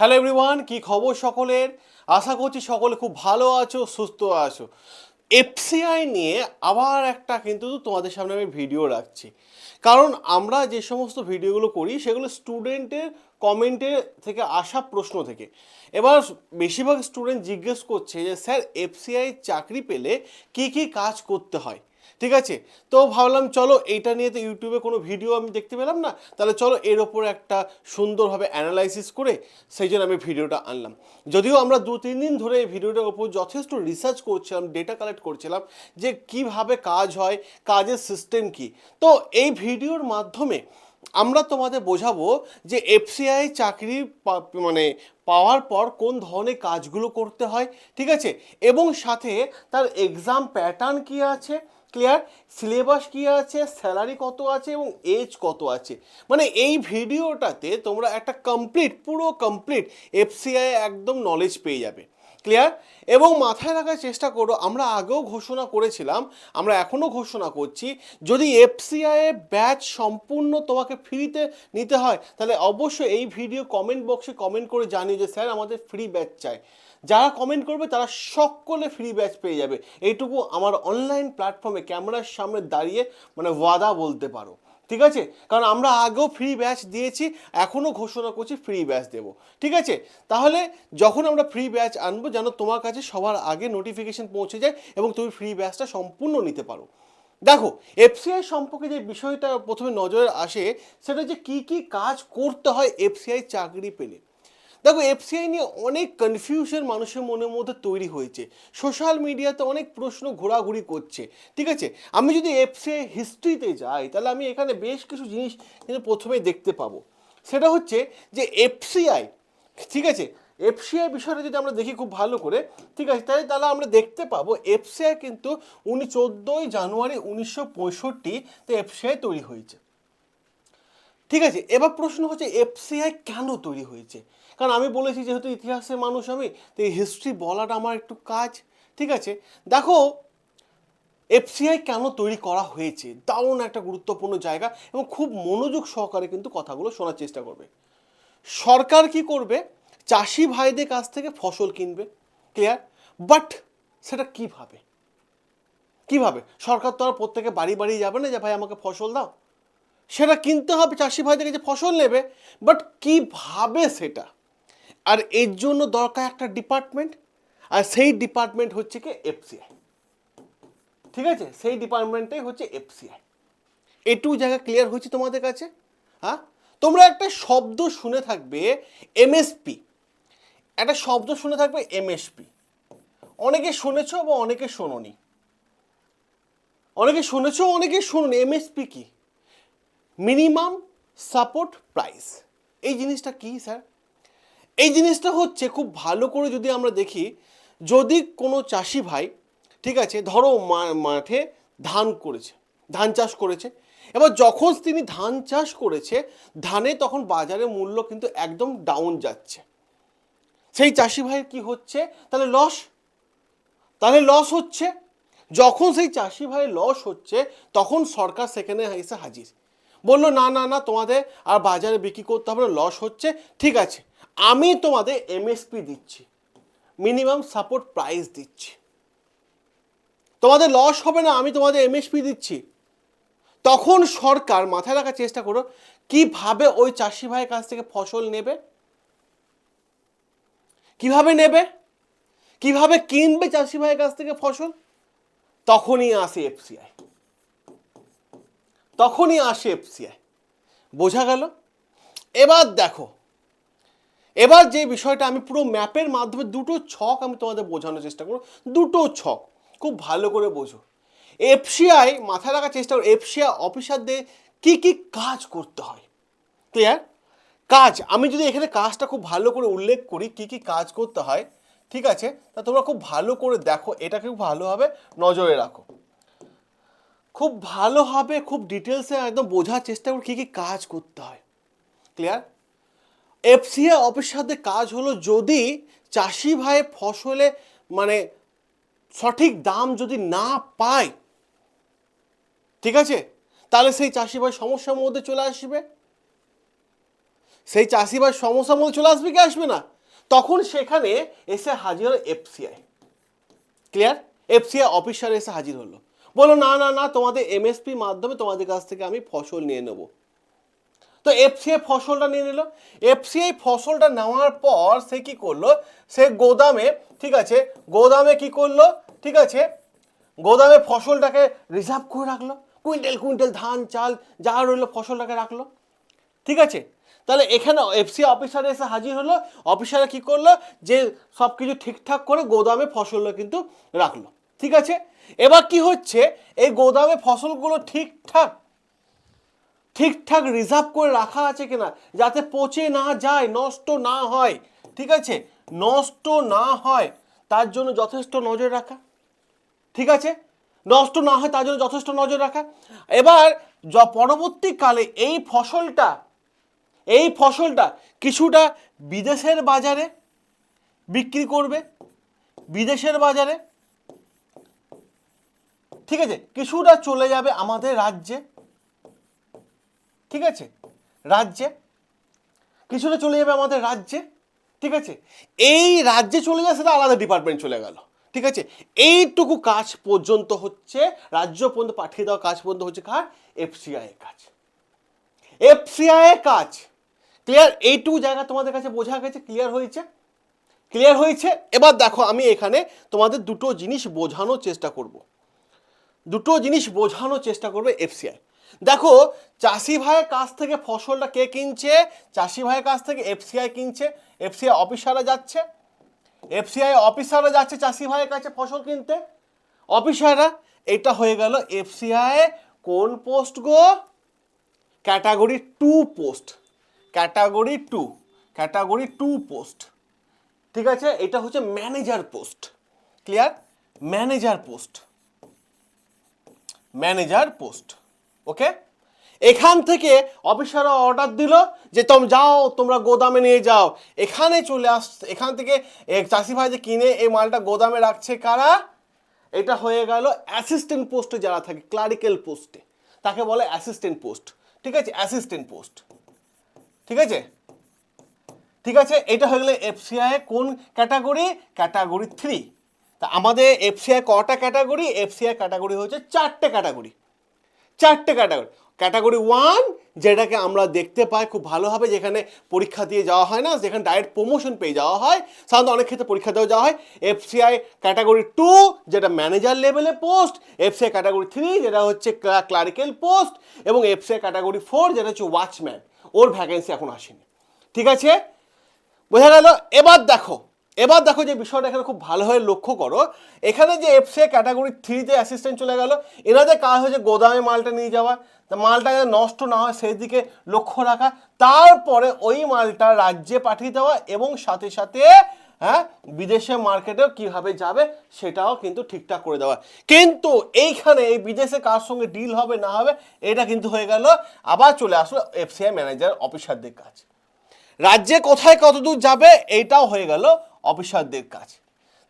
Hello everyone কি খবর সকলের? আশা করছি সকলে খুব ভালো আছো, সুস্থ আছো। এফসিআই নিয়ে আবার একটা কিন্তু তোমাদের সামনে আমি ভিডিও রাখছি। কারণ আমরা যে সমস্ত ভিডিওগুলো করি, সেগুলো স্টুডেন্টের কমেন্টের থেকে আসা প্রশ্ন থেকে। এবার বেশিরভাগ স্টুডেন্ট জিজ্ঞেস করছে যে, স্যার এফসিআই চাকরি পেলে কি কি কাজ করতে হয়? ঠিক আছে? তো ভাবলাম চলো এইটা নিয়ে তো ইউটিউবে কোনো ভিডিও আমি দেখতে পেলাম না, তাহলে চলো এর ওপরে একটা সুন্দরভাবে অ্যানালাইসিস করে সেই জন্য আমি ভিডিওটা আনলাম। যদিও আমরা দু, তিন দিন ধরে এই ভিডিওটার ওপর যথেষ্ট রিসার্চ করছিলাম ডেটা কালেক্ট করছিলাম যে কীভাবে কাজ হয়, কাজের সিস্টেম কি। তো এই ভিডিওর মাধ্যমে আমরা তোমাদের বোঝাবো যে এফসিআই চাকরি মানে পাওয়ার পর কোন ধরনের কাজগুলো করতে হয়, ঠিক আছে? এবং সাথে তার এক্সাম প্যাটার্ন কি আছে ক্লিয়ার সিলেবাস কি আছে? স্যালারি কত আছে? এবং এজ কত আছে? মানে এই ভিডিওটাতে তোমরা একটা কমপ্লিট পুরো কমপ্লিট এফসিআই একদম নলেজ পেয়ে যাবে। ক্লিয়ার এবং মাথায় রাখার চেষ্টা করো, আমরা আগেও ঘোষণা করেছিলাম, আমরা এখনও ঘোষণা করছি, যদি এফসিআই ব্যাচ সম্পূর্ণ তোমাকে ফ্রিতে নিতে হয়, তাহলে অবশ্যই এই ভিডিও কমেন্ট বক্সে কমেন্ট করে জানিয়ে যে, স্যার, আমাদের ফ্রি ব্যাচ চাই। যারা কমেন্ট করবে তারা সকলে ফ্রি ব্যাচ পেয়ে যাবে। এইটুকু আমার অনলাইন প্ল্যাটফর্মে ক্যামেরার সামনে দাঁড়িয়ে মানে ওয়াদা বলতে পারো। ঠিক আছে? কারণ আমরা আগেও ফ্রি ব্যাচ দিয়েছি এখনও ঘোষণা করছি ফ্রি ব্যাচ দেব। ঠিক আছে? তাহলে যখন আমরা ফ্রি ব্যাচ আনব, যেন তোমার কাছে সবার আগে নোটিফিকেশন পৌঁছে যায় এবং তুমি ফ্রি ব্যাচটা সম্পূর্ণ নিতে পারো। দেখো এফসিআই সম্পর্কে যে বিষয়টা প্রথমে নজরে আসে, সেটা যে কি কি কাজ করতে হয় এফসিআই চাকরি পেলে। দেখো এফসিআই নিয়ে অনেক কনফিউশন মানুষের মনের মধ্যে তৈরি হয়েছে। সোশ্যাল মিডিয়াতে অনেক প্রশ্ন ঘোরাঘুরি করছে, ঠিক আছে? আমি যদি এফসিআই হিস্ট্রিতে যাই, তাহলে আমি এখানে বেশ কিছু জিনিস কিন্তু প্রথমেই দেখতে পাবো। সেটা হচ্ছে যে এফসিআই ঠিক আছে? এফসিআই বিষয়টা যদি আমরা দেখি খুব ভালো করে, ঠিক আছে? তাই তাহলে আমরা দেখতে পাবো এফসিআই কিন্তু উনি চোদ্দোই জানুয়ারি উনিশশো পঁয়ষট্টিতে এফসিআই তৈরি হয়েছে। ঠিক আছে? এবার প্রশ্ন হচ্ছে এফসিআই কেন তৈরি হয়েছে? কারণ আমি বলেছি যেহেতু ইতিহাসের মানুষ আমি, তো এই হিস্ট্রি বলাটা আমার একটু কাজ। ঠিক আছে? দেখো এফসিআই কেন তৈরি করা হয়েছে? দারুণ একটা গুরুত্বপূর্ণ জায়গা এবং খুব মনোযোগ সহকারে কিন্তু কথাগুলো শোনার চেষ্টা করবে। সরকার কি করবে? চাষি ভাইদের কাছ থেকে ফসল কিনবে ক্লিয়ার বাট সেটা কীভাবে? কীভাবে? সরকার তো আর প্রত্যেকে বাড়ি বাড়ি যাবে না যে, ভাই, আমাকে ফসল দাও। সেটা কিনতে হবে, চাষি ভাইদের কাছে ফসল নেবে বাট কীভাবে সেটা? আর এর জন্য দরকার একটা ডিপার্টমেন্ট আর সেই ডিপার্টমেন্ট হচ্ছে কি এফসিআই ঠিক আছে? সেই ডিপার্টমেন্টটাই হচ্ছে এফসিআই এটু জায়গা ক্লিয়ার হয়েছে তোমাদের কাছে? হ্যাঁ? তোমরা একটা শব্দ শুনে থাকবে এমএসপি একটা শব্দ শুনে থাকবে এমএসপি অনেকে শুনেছো বা অনেকে শোনোনি? অনেকে শুনেছো, অনেকে শোনোনি। এমএসপি কি? মিনিমাম সাপোর্ট প্রাইস এই জিনিসটা কি স্যার এই জিনিসটা হচ্ছে খুব ভালো করে যদি আমরা দেখি, যদি কোনো চাষি ভাই, ঠিক আছে, ধরো মাঠে ধান করেছে, ধান চাষ করেছে, এবার যখন তিনি ধান চাষ করেছে, ধানে তখন বাজারে মূল্য কিন্তু একদম ডাউন যাচ্ছে। সেই চাষি ভাইয়ের কি হচ্ছে? তাহলে লস তাহলে লস হচ্ছে। যখন সেই চাষি ভাই লস হচ্ছে, তখন সরকার সেখানে এসে হাজির। বলল, না না না, তোমাদের আর বাজারে বিক্রি করতে হবে লস হচ্ছে, ঠিক আছে। আমি তোমাদের এমএসপি দিচ্ছি। মিনিমাম সাপোর্ট প্রাইস দিচ্ছি। তোমাদের লস হবে না, আমি তোমাদের এমএসপি দিচ্ছি। তখন সরকার মাথায় রাখার চেষ্টা করো, কীভাবে ওই চাষি ভাইয়ের কাছ থেকে ফসল নেবে? কীভাবে নেবে? কীভাবে কিনবে চাষি ভাইয়ের কাছ থেকে ফসল? তখনই আসে এফসিআই তখনই আসে এফসিআই বোঝা গেল? এবার দেখো এবার যে বিষয়টা আমি পুরো ম্যাপের মাধ্যমে দুটো ছক আমি তোমাদের বোঝানোর চেষ্টা করব। দুটো ছক, খুব ভালো করে বোঝো। এফসিআই মাথায় রাখার চেষ্টা করো এফসিআই অফিসারদের কি কি কাজ করতে হয়। ক্লিয়ার কাজ, আমি যদি এখানে কাজটা খুব ভালো করে উল্লেখ করি, কি কি কাজ করতে হয়, ঠিক আছে? তা তোমরা খুব ভালো করে দেখো, এটাকে খুব ভালোভাবে নজরে রাখো। খুব ভালোভাবে, খুব ডিটেলসে একদম বোঝার চেষ্টা করো কী কী কাজ করতে হয়। ক্লিয়ার এফসিআই অফিসারদের কাজ হলো যদি চাষি ভাই ফসলে মানে সঠিক দাম যদি না পায়, ঠিক আছে? তাহলে সেই চাষি ভাই সমস্যার মধ্যে চলে আসবে। সেই চাষি ভাই সমস্যার মধ্যে চলে আসবে কি আসবে না? তখন সেখানে এসে হাজির হলো এফসিআই। ক্লিয়ার এফসিআই অফিসার এসে হাজির হলো। বলো না না না, তোমাদের এমএসপি মাধ্যমে তোমাদের কাছ থেকে আমি ফসল নিয়ে নেব। তো এফসিআই ফসলটা নিয়ে নিল। এফসিআই ফসলটা নেওয়ার পর সে কি করল? সে গোদামে, ঠিক আছে, গোদামে কি করল? ঠিক আছে, গোদামে ফসলটাকে রিজার্ভ করে রাখল। কুইন্টাল কুইন্টাল ধান, চাল, যা রইল ফসলটাকে রাখল। ঠিক আছে, তাহলে এখানে এফসি অফিসার এসে হাজির হলো। অফিসাররা কি করল? যে সব কিছু ঠিকঠাক করে গোদামে ফসলগুলো কিন্তু রাখল। ঠিক আছে, এবার কি হচ্ছে? এই গোদামে ফসলগুলো ঠিকঠাক ঠিকঠাক রিজার্ভ করে রাখা আছে কিনা, যাতে পচে না যায়, নষ্ট না হয়, ঠিক আছে? নষ্ট না হয়, তার জন্য যথেষ্ট নজর রাখা, ঠিক আছে? নষ্ট না হয়, তার জন্য যথেষ্ট নজর রাখা। এবার পরবর্তীকালে এই ফসলটা এই ফসলটা কিছুটা বিদেশের বাজারে বিক্রি করবে, বিদেশের বাজারে, ঠিক আছে? কিছুটা চলে যাবে আমাদের রাজ্যে। ঠিক আছে? রাজ্যে। কিছুটা চলে যাবে আমাদের রাজ্যে। ঠিক আছে? এই রাজ্যে চলে যায় সেটা আলাদা ডিপার্টমেন্ট চলে গেল। ঠিক আছে? এইটুকু কাজ পর্যন্ত হচ্ছে, রাজ্য পর্যন্ত পাঠিয়ে দেওয়া কাজ পর্যন্ত হচ্ছে কার? এফসিআই এর কাজ। এফসিআই এর কাজ। ক্লিয়ার এইটুকু জায়গা তোমাদের কাছে বোঝা গেছে? ক্লিয়ার হয়েছে? ক্লিয়ার হয়েছে? এবার দেখো, আমি এখানে তোমাদের দুটো জিনিস বোঝানোর চেষ্টা করব। দুটো জিনিস বোঝানোর চেষ্টা করবে এফসিআই দেখো, চাষি ভাইয়ের কাছ থেকে ফসলটা কে কিনছে? চাষি ভাইয়ের কাছ থেকে এফসিআই কিনছে। এফসিআই অফিসাররা যাচ্ছে। এফসিআই অফিসাররা যাচ্ছে চাষি ভাইয়ের কাছে ফসল কিনতে। অফিসাররা, এটা হয়ে গেল এফসিআই কোন পোস্ট গো? Category two post. Category two. Category two post. ঠিক আছে? এটা হচ্ছে manager post. Clear? Manager post. Manager post. Okay? এখান থেকে অফিসাররা অর্ডার দিল যে, তোম যাও, তোমরা গোদামে নিয়ে যাও। এখানে চলে আস, এখান থেকে চাষি ভাই যে কিনে এই মালটা গোদামে রাখছে কারা? এটা হয়ে গেল অ্যাসিস্ট্যান্ট পোস্টে যারা থাকে ক্লারিক্যাল পোস্টে তাকে বলে অ্যাসিস্ট্যান্ট পোস্ট ঠিক আছে? অ্যাসিস্ট্যান্ট পোস্ট ঠিক আছে? ঠিক আছে? এটা হয়ে গেলে এফসিআই কোন ক্যাটাগরি ক্যাটাগরি থ্রি তা আমাদের এফসিআই কটা ক্যাটাগরি এফসিআই ক্যাটাগরি হচ্ছে চারটে ক্যাটাগরি চারটে ক্যাটাগরি ক্যাটাগরি ওয়ান যেটাকে আমরা দেখতে পাই খুব ভালোভাবে, যেখানে পরীক্ষা দিয়ে যাওয়া হয় না, যেখানে ডাইরেক্ট প্রমোশন পেয়ে যাওয়া হয়। সাধারণত অনেক ক্ষেত্রে পরীক্ষা দেওয়া যাওয়া হয়। এফসিআই ক্যাটাগরি টু যেটা ম্যানেজার লেভেলে পোস্ট এফসিআই ক্যাটাগরি থ্রি যেটা হচ্ছে ক্লারিক্যাল পোস্ট এবং এফসিআই ক্যাটাগরি ফোর যেটা হচ্ছে ওয়াচম্যান ওর ভ্যাকেন্সি এখন আসেনি। ঠিক আছে? বোঝা গেল? এবার দেখো এবার দেখো যে বিষয়টা এখানে খুব ভালোভাবে লক্ষ্য করো। এখানে যে এফসিআই ক্যাটাগরি থ্রিতে অ্যাসিস্ট্যান্ট চলে গেল এনাদের কাজ হচ্ছে গোদামে মালটা নিয়ে যাওয়া, তা মালটা যাতে নষ্ট না হয় সেই দিকে লক্ষ্য রাখা, তারপরে ওই মালটা রাজ্যে পাঠিয়ে দেওয়া এবং সাথে সাথে হ্যাঁ বিদেশে মার্কেটেও কীভাবে যাবে সেটাও কিন্তু ঠিকঠাক করে দেওয়া। কিন্তু এইখানে এই বিদেশে কার সঙ্গে ডিল হবে না হবে, এটা কিন্তু হয়ে গেল। আবার চলে আসলো এফসিআই ম্যানেজার অফিসারদের কাজ। রাজ্যে কোথায় কতদূর যাবে এইটাও হয়ে গেল অফিসারদের কাজ।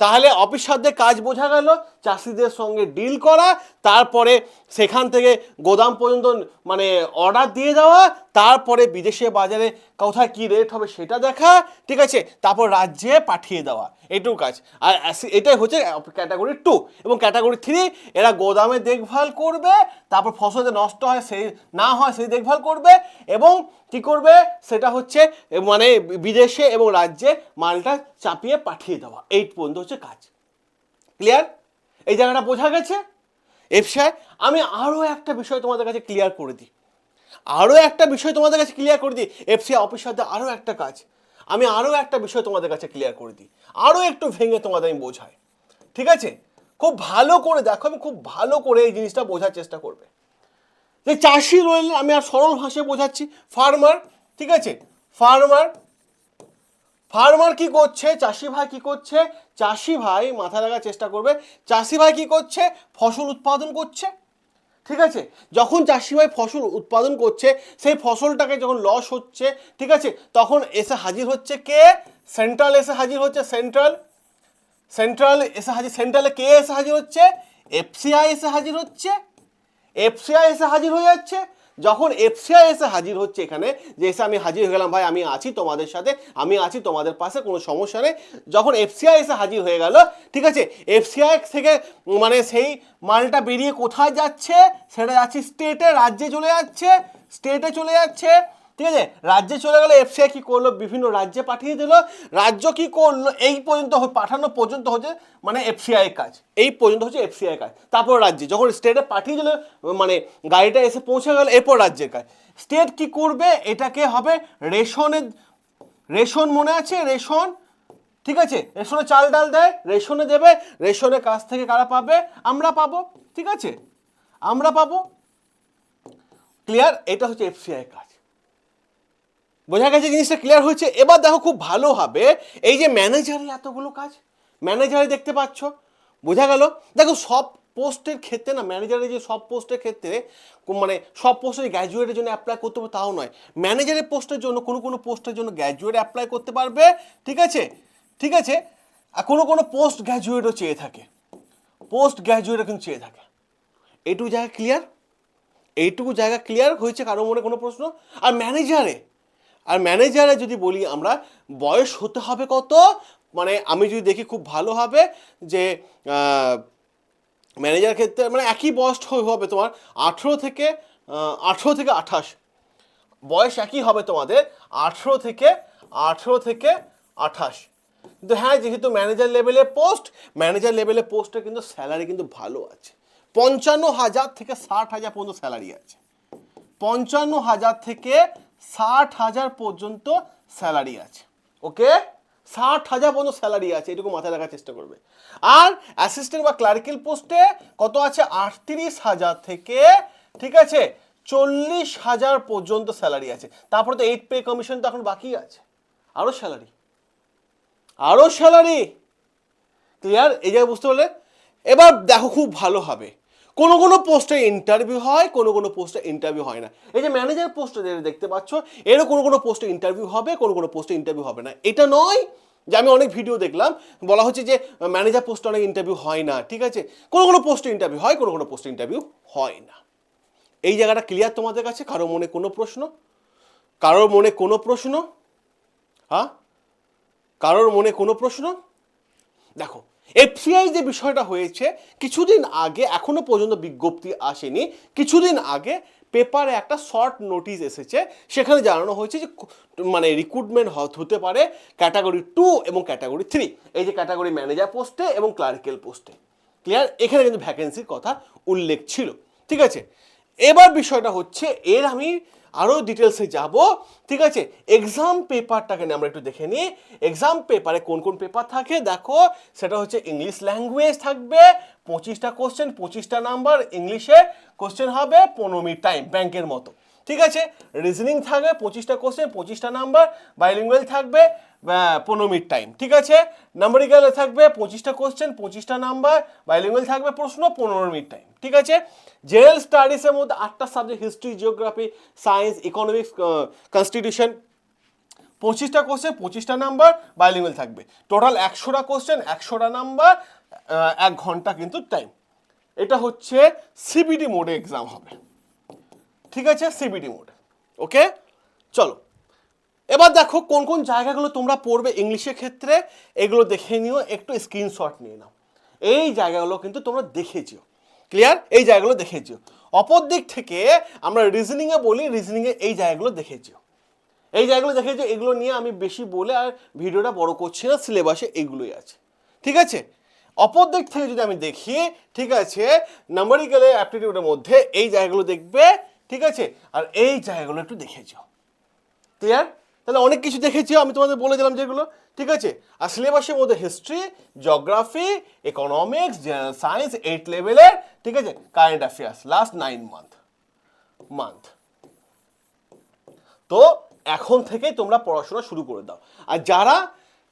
তাহলে অফিসারদের কাজ বোঝা গেল, চাষিদের সঙ্গে ডিল করা, তারপরে সেখান থেকে গোদাম পর্যন্ত মানে অর্ডার দিয়ে দেওয়া, তারপরে বিদেশে বাজারে কোথায় কী রেট হবে সেটা দেখা, ঠিক আছে? তারপর রাজ্যে পাঠিয়ে দেওয়া। এইটুকু কাজ। আর এটাই হচ্ছে ক্যাটাগরি টু এবং ক্যাটাগরি থ্রি এরা গোদামে দেখভাল করবে, তারপর ফসল যে নষ্ট হয়, সেই না হয়, সেই দেখভাল করবে, এবং কি করবে? সেটা হচ্ছে মানে বিদেশে এবং রাজ্যে মালটা চাপিয়ে পাঠিয়ে দেওয়া। এই পর্যন্ত হচ্ছে কাজ। ক্লিয়ার এই জায়গাটা বোঝা গেছে? এফসায় আমি আরও একটা বিষয় তোমাদের কাছে ক্লিয়ার করে দিই। আরও একটা বিষয় তোমাদের কাছে ক্লিয়ার করে দিই। এফসি অফিসারদের আরও একটা কাজ। আমি আরও একটা বিষয় তোমাদের কাছে ক্লিয়ার করে দিই। আরও একটু ভেঙে তোমাদের আমি বোঝাই। ঠিক আছে? খুব ভালো করে দেখো, আমি খুব ভালো করে এই জিনিসটা বোঝার চেষ্টা করবে। যে চাষি রইলে আমি আর সরল ভাষায় বোঝাচ্ছি ফার্মার ঠিক আছে? ফার্মার ফার্মার কি করছে? চাষি ভাই কি করছে? চাষি ভাই মাথা রাখার চেষ্টা করবে। চাষি ভাই কি করছে? ফসল উৎপাদন করছে। ঠিক আছে? যখন চাষি ভাই ফসল উৎপাদন করছে, সেই ফসলটাকে যখন লস হচ্ছে, ঠিক আছে? তখন এসে হাজির হচ্ছে কে? সেন্ট্রাল এসে হাজির হচ্ছে সেন্ট্রাল সেন্ট্রাল এসে হাজির সেন্ট্রালে কে এসে হাজির হচ্ছে? এফসিআই এসে হাজির হচ্ছে? এফসিআই এসে হাজির হয়ে যাচ্ছে? যখন এফসিআই এসে হাজির হচ্ছে এখানে, যে এসে আমি হাজির হয়ে গেলাম, ভাই, আমি আছি তোমাদের সাথে, আমি আছি তোমাদের পাশে, কোনো সমস্যা নেই। যখন এফসিআই এসে হাজির হয়ে গেল, ঠিক আছে এফসিআই থেকে মানে সেই মালটা বেরিয়ে কোথায় যাচ্ছে? সেটা যাচ্ছে স্টেটে রাজ্যে চলে যাচ্ছে স্টেটে চলে যাচ্ছে। ঠিক আছে? রাজ্যে চলে গেলে এফসিআই কি করল? বিভিন্ন রাজ্যে পাঠিয়ে দিল। রাজ্য কি করল? এই পর্যন্ত পাঠানো পর্যন্ত হচ্ছে মানে এফসিআই কাজ। এই পর্যন্ত হচ্ছে এফসিআই কাজ। তারপর রাজ্যে যখন স্টেটে পাঠিয়ে দিল মানে গাড়িটা এসে পৌঁছে গেল, এরপর রাজ্যের কাজ। স্টেট কি করবে? এটাকে হবে রেশনের, রেশন মনে আছে? রেশন? ঠিক আছে? রেশনে চাল ডাল দেয়, রেশনে দেবে, রেশনের কাছ থেকে কারা পাবে? আমরা পাবো। ঠিক আছে? আমরা পাবো। ক্লিয়ার এটা হচ্ছে এফসিআই কাজ। বোঝা গেছে জিনিসটা ক্লিয়ার হয়েছে। এবার দেখো খুব ভালো হবে। এই যে ম্যানেজারে এতগুলো কাজ ম্যানেজারে দেখতে পাচ্ছ, বোঝা গেল। দেখো সব পোস্টের ক্ষেত্রে না ম্যানেজারের যে সব পোস্টের ক্ষেত্রে মানে সব পোস্টের গ্র্যাজুয়েটের জন্য অ্যাপ্লাই করতে হবে তাও নয়। ম্যানেজারের পোস্টের জন্য, কোনো কোনো পোস্টের জন্য গ্র্যাজুয়েট অ্যাপ্লাই করতে পারবে, ঠিক আছে? ঠিক আছে? আর কোনো কোনো পোস্ট গ্র্যাজুয়েটও চেয়ে থাকে। পোস্ট গ্র্যাজুয়েটও কিন্তু চেয়ে থাকে। এইটুকু জায়গা ক্লিয়ার এইটুকু জায়গা ক্লিয়ার হয়েছে কারও মনে কোনো প্রশ্ন? আর ম্যানেজারে আর ম্যানেজারে যদি বলি আমরা, বয়স হতে হবে কত? মানে আমি যদি দেখি খুব ভালো হবে যে ম্যানেজার ক্ষেত্রে মানে একই বয়স হবে তোমার আঠেরো থেকে আঠেরো থেকে আঠাশ। বয়স একই হবে তোমাদের আঠেরো থেকে আঠেরো থেকে আঠাশ। কিন্তু হ্যাঁ যেহেতু ম্যানেজার লেভেলে পোস্ট ম্যানেজার লেভেলে পোস্টে কিন্তু স্যালারি কিন্তু ভালো আছে। পঞ্চান্ন হাজার থেকে ষাট হাজার পর্যন্ত স্যালারি আছে। পঞ্চান্ন হাজার থেকে ষাট হাজার পর্যন্ত স্যালারি আছে। ওকে? ষাট হাজার পর্যন্ত স্যালারি আছে, এটুকু মাথায় রাখার চেষ্টা করবে। আর অ্যাসিস্ট্যান্ট বা ক্লারিক্যাল পোস্টে কত আছে? আটত্রিশ হাজার থেকে, ঠিক আছে, চল্লিশ হাজার পর্যন্ত স্যালারি আছে। তারপরে তো এইট পে কমিশন তো এখন বাকি আছে। আরও স্যালারি। আরও স্যালারি! ক্লিয়ার? এই জায়গায় বুঝতে পারলে? এবার দেখো খুব ভালো হবে। কোনো কোনো পোস্টে ইন্টারভিউ হয়, কোনো কোনো পোস্টে ইন্টারভিউ হয় না। এই যে ম্যানেজার পোস্টে যেটা দেখতে পাচ্ছ, এরও কোনো কোনো পোস্টে ইন্টারভিউ হবে, কোনো কোনো পোস্টে ইন্টারভিউ হবে না। এটা নয় যে আমি অনেক ভিডিও দেখলাম, বলা হচ্ছে যে ম্যানেজার পোস্টে অনেক ইন্টারভিউ হয় না, ঠিক আছে? কোনো কোনো পোস্টে ইন্টারভিউ হয়, কোনো কোনো পোস্টে ইন্টারভিউ হয় না। এই জায়গাটা ক্লিয়ার তোমাদের কাছে? কারও মনে কোনো প্রশ্ন? কারোর মনে কোনো প্রশ্ন? হ্যাঁ? কারোর মনে কোনো প্রশ্ন? দেখো এফসিআই যে বিষয়টা হয়েছে, কিছুদিন আগে, এখনও পর্যন্ত বিজ্ঞপ্তি আসেনি, কিছুদিন আগে পেপারে একটা শর্ট নোটিশ এসেছে, সেখানে জানানো হয়েছে যে মানে রিক্রুটমেন্ট হতে পারে ক্যাটাগরি টু এবং ক্যাটাগরি থ্রি এই যে ক্যাটাগরি ম্যানেজার পোস্টে এবং ক্লারিক্যাল পোস্টে ক্লিয়ার এখানে কিন্তু ভ্যাকেন্সির কথা উল্লেখ ছিল। ঠিক আছে? এবার বিষয়টা হচ্ছে, এর আমি আরও ডিটেলসে যাব। ঠিক আছে? এক্সাম পেপারটাকে নিয়ে আমরা একটু দেখে নিই। এক্সাম পেপারে কোন কোন পেপার থাকে? দেখো, সেটা হচ্ছে ইংলিশ ল্যাঙ্গুয়েজ থাকবে, পঁচিশটা কোশ্চেন পঁচিশটা নাম্বার ইংলিশে কোশ্চেন হবে, পনেরো মিনিট টাইম ব্যাংকের মতো। ঠিক আছে? রিজনিং থাকবে, পঁচিশটা কোশ্চেন পঁচিশটা নাম্বার বাইলিঙ্গুয়াল থাকবে পনেরো মিনিট টাইম ঠিক আছে? নাম্বারিক্যালে থাকবে, পঁচিশটা কোশ্চেন পঁচিশটা নাম্বার বাইলিঙ্গুয়াল থাকবে, প্রশ্ন পনেরো মিনিট টাইম ঠিক আছে? জেনারেল স্টাডিজের মধ্যে আটটা subject history geography science economics constitution পঁচিশটা কোশ্চেন পঁচিশটা নাম্বার বাইলিঙ্গুয়াল থাকবে। টোটাল একশোটা কোশ্চেন একশোটা নাম্বার এক ঘণ্টা কিন্তু টাইম এটা হচ্ছে সিবিডি মোডে এক্সাম হবে। ঠিক আছে? সিবিডি মোড ওকে চলো। এবার দেখো কোন কোন জায়গাগুলো তোমরা পড়বে ইংলিশের ক্ষেত্রে, এগুলো দেখে নিও, একটু স্ক্রিনশট নিয়ে নাও। এই জায়গাগুলো কিন্তু তোমরা দেখেছিও ক্লিয়ার এই জায়গাগুলো দেখেছিও অপর দিক থেকে আমরা রিজনিংয়ে বলি রিজনিংয়ে এই জায়গাগুলো দেখেছিও এই জায়গাগুলো দেখেছ এগুলো নিয়ে আমি বেশি বলে আর ভিডিওটা বড় করছি না সিলেবাসে এগুলোই আছে। ঠিক আছে? অপর দিক থেকে যদি আমি দেখি, ঠিক আছে নাম্বারিক্যালের অ্যাপটিটিউডের মধ্যে এই জায়গাগুলো দেখবে ঠিক আছে? আর এই জায়গাগুলো একটু দেখেছ ক্লিয়ার তাহলে অনেক কিছু দেখেছি, আমি তোমাদের বলে দিলাম যেগুলো। ঠিক আছে? আর সিলেবাসের মধ্যে history geography economics general science eight লেভেলের ঠিক আছে? Current affairs last nine month month তো এখন থেকেই তোমরা পড়াশোনা শুরু করে দাও। আর যারা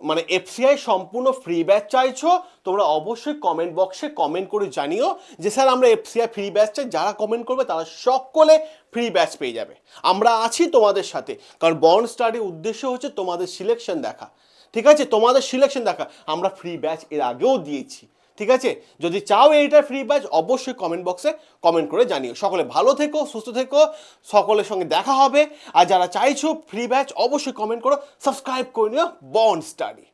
মানে এফসিআই সম্পূর্ণ ফ্রি ব্যাচ চাইছো, তোমরা অবশ্যই কমেন্ট বক্সে কমেন্ট করে জানিও যে স্যার আমরা এফসিআই ফ্রি ব্যাচ চাই, যারা কমেন্ট করবে তারা সকলে ফ্রি ব্যাচ পেয়ে যাবে। আমরা আছি তোমাদের সাথে, কারণ বন্ড স্টাডির উদ্দেশ্য হচ্ছে তোমাদের সিলেকশন দেখা। ঠিক আছে? তোমাদের সিলেকশন দেখা। আমরা ফ্রি ব্যাচ এর আগেও দিয়েছি। ঠিক আছে? যদি চাও এইটা ফ্রি ব্যাচ অবশ্যই কমেন্ট বক্সে কমেন্ট করে জানিও। সকলে ভালো থেকো, সুস্থ থেকো, সকলের সঙ্গে দেখা হবে। আর যারা চাইছো ফ্রি ব্যাচ অবশ্যই কমেন্ট করো সাবস্ক্রাইব করে নিও বন্ড স্টাডি